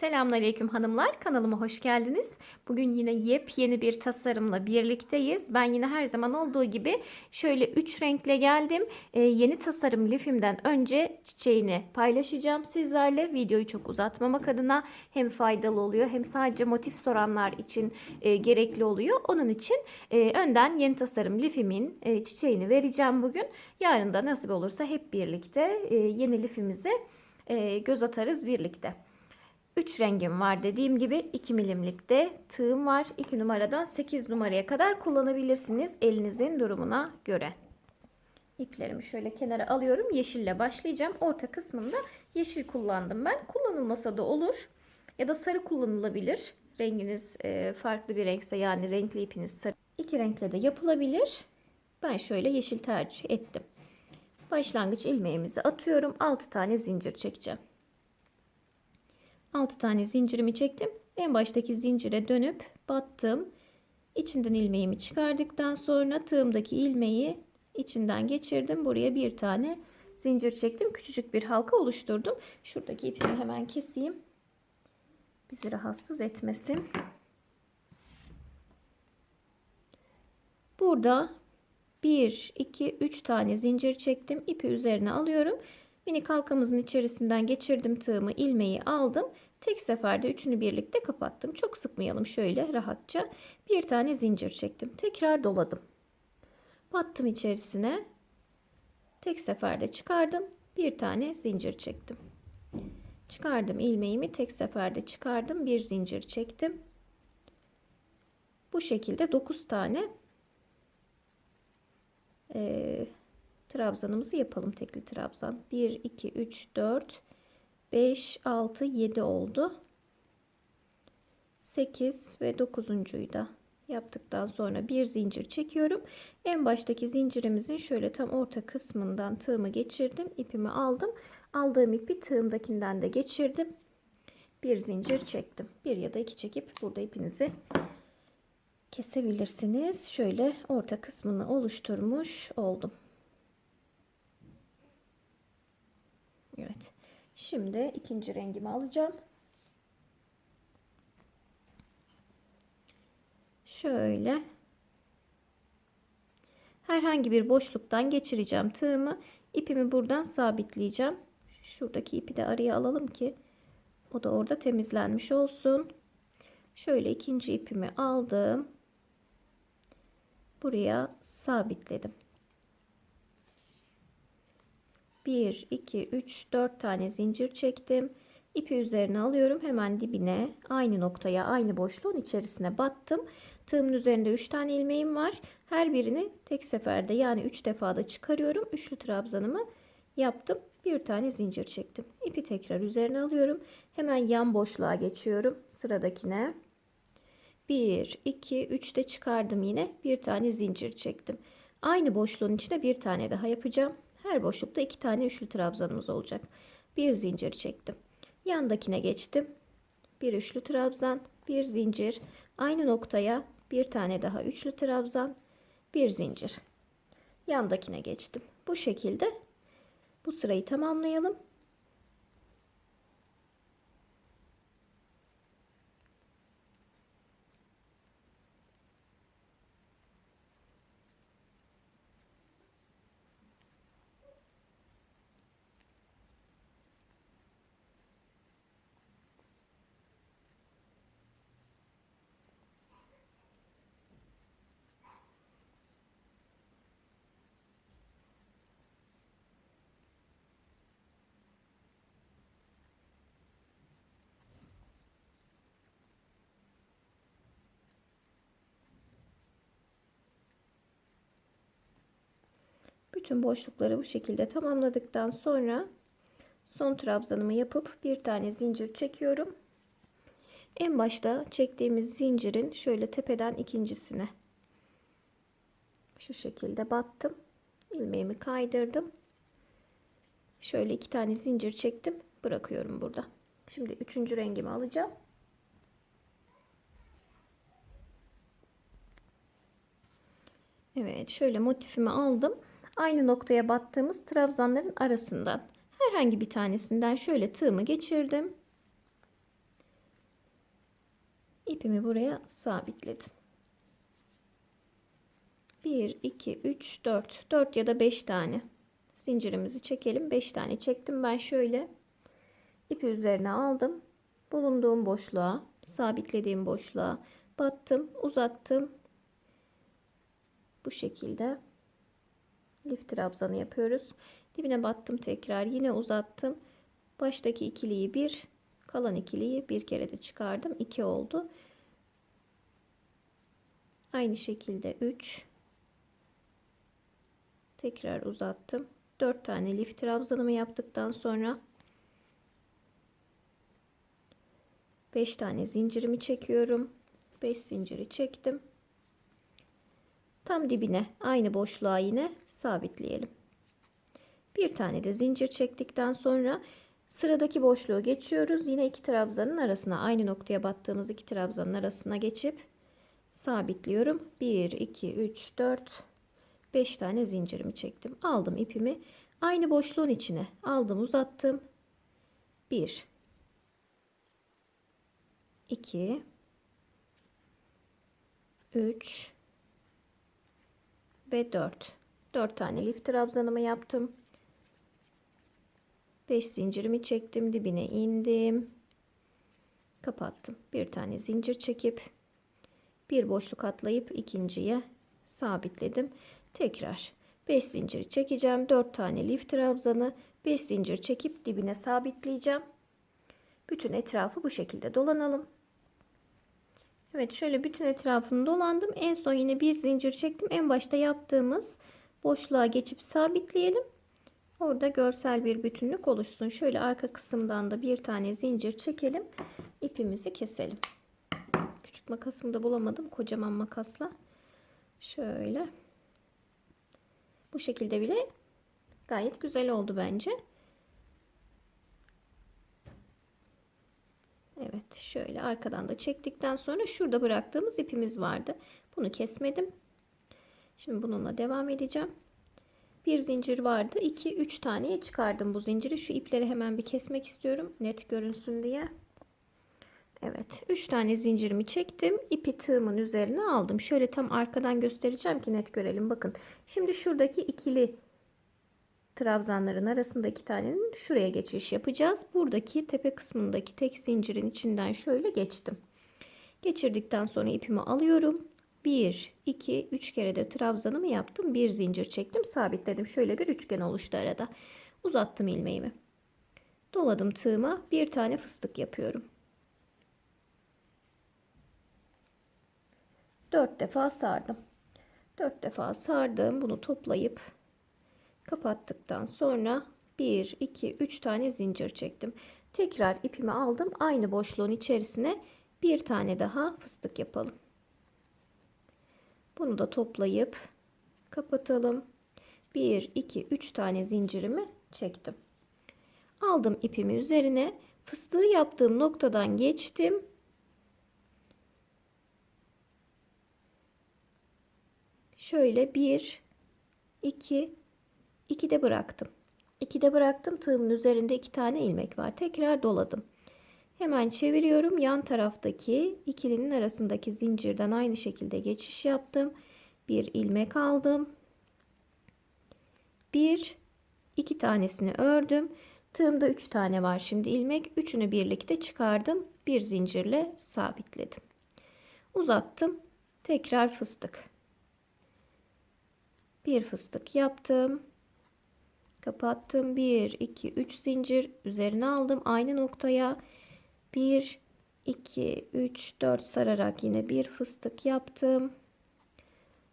Selamünaleyküm hanımlar. Kanalıma hoş geldiniz. Bugün yine yepyeni bir tasarımla birlikteyiz. Ben yine her zaman olduğu gibi şöyle 3 renkle geldim. Ee, yeni tasarım lifimden önce çiçeğini paylaşacağım sizlerle. Videoyu çok uzatmamak adına hem faydalı oluyor hem sadece motif soranlar için e, gerekli oluyor. Onun için e, önden yeni tasarım lifimin e, çiçeğini vereceğim bugün. Yarın da nasip olursa hep birlikte e, yeni lifimize e, göz atarız birlikte. 3 rengim var dediğim gibi 2 milimlik de tığım var. 2 numaradan 8 numaraya kadar kullanabilirsiniz elinizin durumuna göre. İplerimi şöyle kenara alıyorum. Yeşille başlayacağım. Orta kısmında yeşil kullandım ben. Kullanılmasa da olur. Ya da sarı kullanılabilir. Renginiz e, farklı bir renkse yani renkli ipiniz sarı. İki renkle de yapılabilir. Ben şöyle yeşil tercih ettim. Başlangıç ilmeğimizi atıyorum. 6 tane zincir çekeceğim. 6 tane zincirimi çektim. En baştaki zincire dönüp battım. İçinden ilmeğimi çıkardıktan sonra tığımdaki ilmeği içinden geçirdim. Buraya bir tane zincir çektim. Küçücük bir halka oluşturdum. Şuradaki ipimi hemen keseyim. Bizi rahatsız etmesin. Burada 1, 2, 3 tane zincir çektim. İpi üzerine alıyorum. Minik halkamızın içerisinden geçirdim tığımı, ilmeği aldım. Tek seferde üçünü birlikte kapattım. Çok sıkmayalım şöyle rahatça. Bir tane zincir çektim. Tekrar doladım. Battım içerisine. Tek seferde çıkardım. Bir tane zincir çektim. Çıkardım ilmeğimi tek seferde çıkardım. Bir zincir çektim. Bu şekilde 9 tane e, trabzanımızı yapalım tekli trabzan. 1, 2, 3, 4, 5, 6, 7 oldu. 8 ve 9'uncuyu da yaptıktan sonra bir zincir çekiyorum. En baştaki zincirimizin şöyle tam orta kısmından tığımı geçirdim. ipimi aldım. Aldığım ipi tığımdakinden de geçirdim. Bir zincir çektim. Bir ya da iki çekip burada ipinizi kesebilirsiniz. Şöyle orta kısmını oluşturmuş oldum. Evet. Şimdi ikinci rengimi alacağım. Şöyle herhangi bir boşluktan geçireceğim tığımı. İpimi buradan sabitleyeceğim. Şuradaki ipi de araya alalım ki o da orada temizlenmiş olsun. Şöyle ikinci ipimi aldım. Buraya sabitledim. 1, 2, 3, 4 tane zincir çektim. İpi üzerine alıyorum. Hemen dibine aynı noktaya aynı boşluğun içerisine battım. Tığımın üzerinde 3 tane ilmeğim var. Her birini tek seferde yani 3 defada çıkarıyorum. Üçlü trabzanımı yaptım. Bir tane zincir çektim. İpi tekrar üzerine alıyorum. Hemen yan boşluğa geçiyorum. Sıradakine. 1, 2, 3 de çıkardım yine. Bir tane zincir çektim. Aynı boşluğun içine bir tane daha yapacağım. Her boşlukta iki tane üçlü trabzanımız olacak. Bir zincir çektim. Yandakine geçtim. Bir üçlü trabzan, bir zincir. Aynı noktaya bir tane daha üçlü trabzan, bir zincir. Yandakine geçtim. Bu şekilde bu sırayı tamamlayalım. Bütün boşlukları bu şekilde tamamladıktan sonra son trabzanımı yapıp bir tane zincir çekiyorum. En başta çektiğimiz zincirin şöyle tepeden ikincisine şu şekilde battım. ilmeğimi kaydırdım. Şöyle iki tane zincir çektim. Bırakıyorum burada. Şimdi üçüncü rengimi alacağım. Evet şöyle motifimi aldım aynı noktaya battığımız trabzanların arasından herhangi bir tanesinden şöyle tığımı geçirdim. İpimi buraya sabitledim. 1, 2, 3, 4. 4 ya da 5 tane zincirimizi çekelim. 5 tane çektim ben şöyle. ipi üzerine aldım. Bulunduğum boşluğa, sabitlediğim boşluğa battım, uzattım. Bu şekilde lif trabzanı yapıyoruz. Dibine battım tekrar. Yine uzattım. Baştaki ikiliyi bir, kalan ikiliyi bir kere de çıkardım. 2 oldu. Aynı şekilde 3 tekrar uzattım. 4 tane lif trabzanımı yaptıktan sonra 5 tane zincirimi çekiyorum. 5 zinciri çektim. Tam dibine aynı boşluğa yine sabitleyelim. Bir tane de zincir çektikten sonra sıradaki boşluğu geçiyoruz. Yine iki trabzanın arasına aynı noktaya battığımız iki trabzanın arasına geçip sabitliyorum. 1 2 3 4 5 tane zincirimi çektim. Aldım ipimi. Aynı boşluğun içine aldım, uzattım. 1 2 3 ve 4. 4 tane lif trabzanımı yaptım. 5 zincirimi çektim, dibine indim. Kapattım. Bir tane zincir çekip bir boşluk atlayıp ikinciye sabitledim. Tekrar 5 zincir çekeceğim. 4 tane lif trabzanı 5 zincir çekip dibine sabitleyeceğim. Bütün etrafı bu şekilde dolanalım. Evet şöyle bütün etrafını dolandım. En son yine bir zincir çektim. En başta yaptığımız boşluğa geçip sabitleyelim. Orada görsel bir bütünlük oluşsun. Şöyle arka kısımdan da bir tane zincir çekelim. İpimizi keselim. Küçük makasımı da bulamadım. Kocaman makasla. Şöyle. Bu şekilde bile gayet güzel oldu bence. Evet şöyle arkadan da çektikten sonra şurada bıraktığımız ipimiz vardı. Bunu kesmedim. Şimdi bununla devam edeceğim. Bir zincir vardı. 2 3 taneye çıkardım bu zinciri. Şu ipleri hemen bir kesmek istiyorum. Net görünsün diye. Evet. 3 tane zincirimi çektim. İpi tığımın üzerine aldım. Şöyle tam arkadan göstereceğim ki net görelim. Bakın. Şimdi şuradaki ikili trabzanların arasında iki tanenin şuraya geçiş yapacağız. Buradaki tepe kısmındaki tek zincirin içinden şöyle geçtim. Geçirdikten sonra ipimi alıyorum. 1, 2, 3 kere de trabzanımı yaptım. Bir zincir çektim. Sabitledim. Şöyle bir üçgen oluştu arada. Uzattım ilmeğimi. Doladım tığıma. Bir tane fıstık yapıyorum. 4 defa sardım. 4 defa sardım. Bunu toplayıp kapattıktan sonra 1 2 3 tane zincir çektim. Tekrar ipimi aldım. Aynı boşluğun içerisine bir tane daha fıstık yapalım. Bunu da toplayıp kapatalım. 1 2 3 tane zincirimi çektim. Aldım ipimi üzerine. Fıstığı yaptığım noktadan geçtim. Şöyle 1 2 2 de bıraktım. 2 de bıraktım. Tığımın üzerinde 2 tane ilmek var. Tekrar doladım. Hemen çeviriyorum. Yan taraftaki ikilinin arasındaki zincirden aynı şekilde geçiş yaptım. Bir ilmek aldım. Bir, iki tanesini ördüm. Tığımda üç tane var şimdi ilmek. Üçünü birlikte çıkardım. Bir zincirle sabitledim. Uzattım. Tekrar fıstık. Bir fıstık yaptım. Kapattım. 1 2 3 zincir üzerine aldım aynı noktaya. 1 2 3 4 sararak yine bir fıstık yaptım.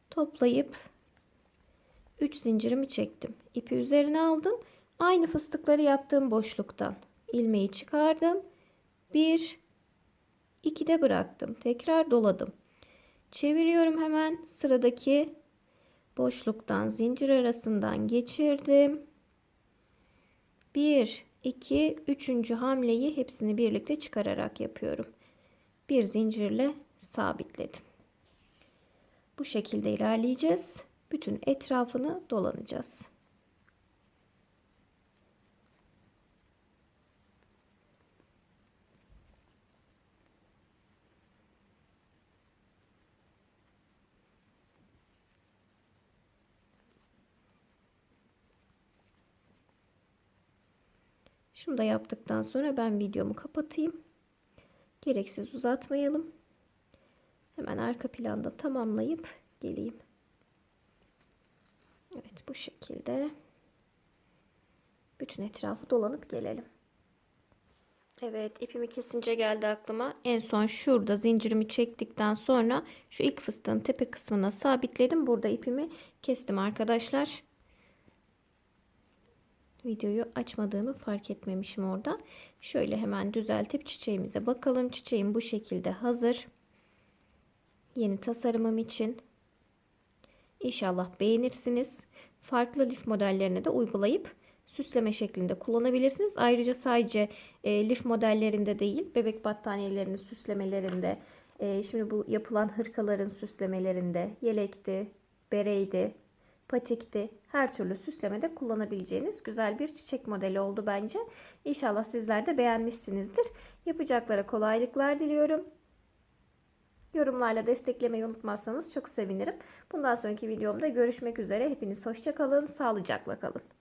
Toplayıp 3 zincirimi çektim. İpi üzerine aldım. Aynı fıstıkları yaptığım boşluktan ilmeği çıkardım. 1 2 de bıraktım. Tekrar doladım. Çeviriyorum hemen sıradaki boşluktan zincir arasından geçirdim. 1 2 3. hamleyi hepsini birlikte çıkararak yapıyorum. Bir zincirle sabitledim. Bu şekilde ilerleyeceğiz. Bütün etrafını dolanacağız. Şunu da yaptıktan sonra ben videomu kapatayım. Gereksiz uzatmayalım. Hemen arka planda tamamlayıp geleyim. Evet bu şekilde. Bütün etrafı dolanıp gelelim. Evet ipimi kesince geldi aklıma. En son şurada zincirimi çektikten sonra şu ilk fıstığın tepe kısmına sabitledim. Burada ipimi kestim arkadaşlar. Videoyu açmadığımı fark etmemişim orada. Şöyle hemen düzeltip çiçeğimize bakalım. Çiçeğim bu şekilde hazır. Yeni tasarımım için. İnşallah beğenirsiniz. Farklı lif modellerine de uygulayıp süsleme şeklinde kullanabilirsiniz. Ayrıca sadece e, lif modellerinde değil, bebek battaniyelerinin süslemelerinde, e, şimdi bu yapılan hırkaların süslemelerinde, yelekti, bereydi, patikti, her türlü süslemede kullanabileceğiniz güzel bir çiçek modeli oldu bence. İnşallah sizler de beğenmişsinizdir. Yapacaklara kolaylıklar diliyorum. Yorumlarla desteklemeyi unutmazsanız çok sevinirim. Bundan sonraki videomda görüşmek üzere. Hepiniz hoşçakalın, sağlıcakla kalın.